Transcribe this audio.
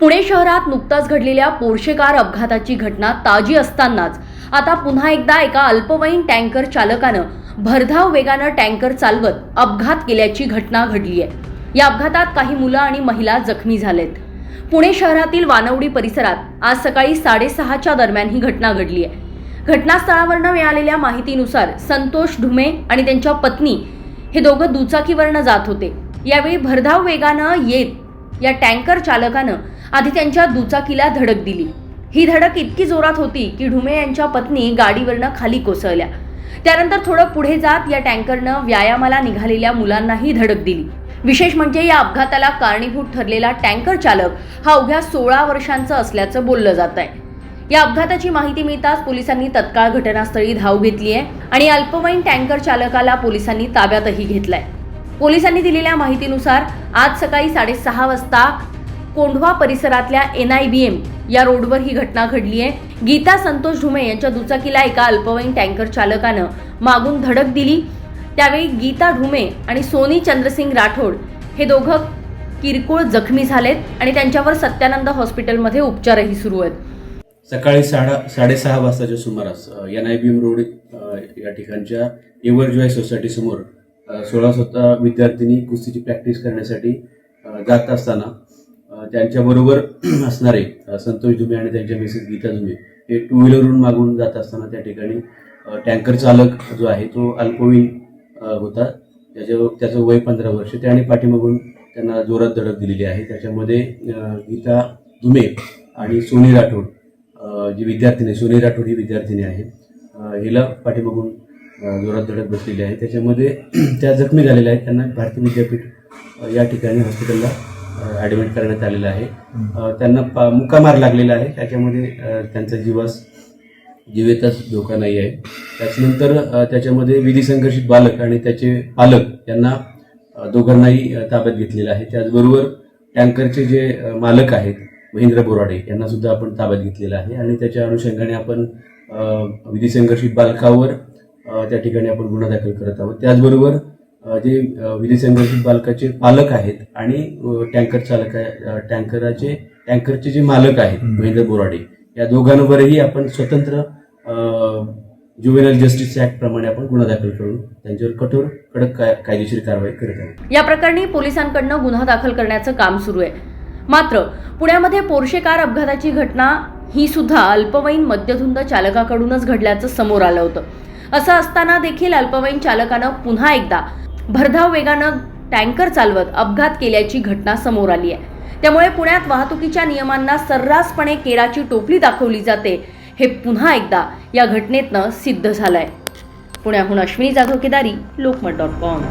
पुणे शहरात नुकताच घडलेल्या पोर्शे कार अपघाताची घटना ताजी असतानाच आता पुन्हा एकदा एका अल्पवयीन टँकर चालकानं भरधाव वेगानं टँकर चालवत अपघात केल्याची घटना घडली आहे या अपघातात काही मुलं आणि महिला जखमी झालेत. पुणे शहरातील वानवडी परिसरात आज सकाळी साडेसहाच्या दरम्यान ही घटना घडली आहे घटनास्थळावरनं मिळालेल्या माहितीनुसार संतोष ढुमे आणि त्यांच्या पत्नी हे दोघं दुचाकीवरनं जात होते. यावेळी भरधाव वेगानं येत या टँकर चालकानं आधी त्यांच्या दुचाकीला धडक दिली. ही धडक इतकी जोरात होती की ढुमे यांच्या पत्नी गाडीवरनं खाली कोसळल्या. त्यानंतर थोडं पुढे जात या टँकरनं व्यायामाला निघालेल्या मुलांनाही धडक दिली. विशेष म्हणजे या अपघाताला कारणीभूत ठरलेला टँकर चालक हा अवघ्या सोळा वर्षांचा असल्याचं बोललं जात आहे या अपघाताची माहिती मिळताच पोलिसांनी तत्काळ घटनास्थळी धाव घेतली आहे आणि अल्पवयीन टँकर चालकाला पोलिसांनी ताब्यातही घेतलाय. पोलिसांनी दिलेल्या माहितीनुसार आज सकाळी साडेसहा वाजता कोंढवा परिसरातल्या एन आय बी एम या रोडवर ही घटना घडली आहे. गीता संतोष झुमे यांच्या दुचाकीला एका अल्पवयीन टँकर चालकानं मागून धडक दिली. त्यावेळी गीता ढुमे आणि सोनी चंद्रसिंग राठोड हे दोघं किरकोळ जखमी झालेत आणि त्यांच्यावर सत्यानंद हॉस्पिटलमध्ये उपचारही सुरू आहेत. सकाळी साडा साडेसहा वाजताच्या सुमारास N I B M road या ठिकाणच्या एव्हरजॉय सोसायटीसमोर सोळा स्वतः विद्यार्थिनी कुस्तीची प्रॅक्टिस करण्यासाठी जात असताना त्यांच्याबरोबर असणारे संतोष दुमे आणि त्यांच्या मिसेस गीता दुमे हे टू व्हीलरवरून मागून जात असताना त्या ठिकाणी टँकर चालक जो आहे तो अल्पवयीन होता. त्याच्या त्याचं वय पंधरा वर्ष. त्याने पाठीमागून त्यांना जोरात धडक दिलेली आहे. त्याच्यामध्ये गीता दुमे आणि सोनी राठोड जी विद्यार्थिनी सोनी राठोड ही विद्यार्थिनी आहे. हिला पाठीमागून जोरात धडक बसलेली आहे. त्याच्यामध्ये त्या जखमी झालेल्या आहेत. त्यांना भारतीय विद्यापीठ या ठिकाणी हॉस्पिटलला ॲडमिट करण्यात आलेलं आहे. त्यांना पा मुक्कामार लागलेला आहे. त्याच्यामध्ये त्यांचा जीवास जीवेतच धोका नाही आहे. त्याच्यानंतर त्याच्यामध्ये विधी संघर्षित बालक आणि त्याचे पालक यांना दोघांनाही ताब्यात घेतलेलं आहे. त्याचबरोबर टँकरचे जे मालक आहेत महेंद्र बोराडे यांना सुद्धा आपण ताब्यात घेतलेलं आहे. आणि त्याच्या अनुषंगाने आपण विधी संघर्षित बालकावर त्या ठिकाणी आपण गुन्हा दाखल करत आहोत. त्याचबरोबर जे अ, विधी संघर्षित बालकाचे पालक आहेत आणि टँकर चालक टँकराचे टँकरचे जे मालक आहेत महेंद्र बोराडे या दोघांवरही आपण स्वतंत्र ज्युवेनल जस्टिस ऍक्ट प्रमाणे आपण गुन्हा दाखल करून त्यांच्यावर कठोर कडक काय- कायदेशीर कारवाई करत आहोत. या प्रकरणी पोलिसांकडनं गुन्हा दाखल करण्याचं काम सुरू आहे. मात्र पुण्यामध्ये पोर्शे कार अपघाताची घटना ही सुद्धा अल्पवयीन मद्यधुंद चालकाकडूनच घडल्याचं समोर आलं होतं. असं असताना देखील अल्पवयीन चालकानं पुन्हा एकदा भरधाव वेगानं टँकर चालवत अपघात केल्याची घटना समोर आली आहे. त्यामुळे पुण्यात वाहतुकीच्या नियमांना सर्रासपणे केराची टोपली दाखवली जाते हे पुन्हा एकदा या घटनेतनं सिद्ध झालंय. पुण्याहून अश्विनी जाधव केदारी लोकमत डॉट कॉम.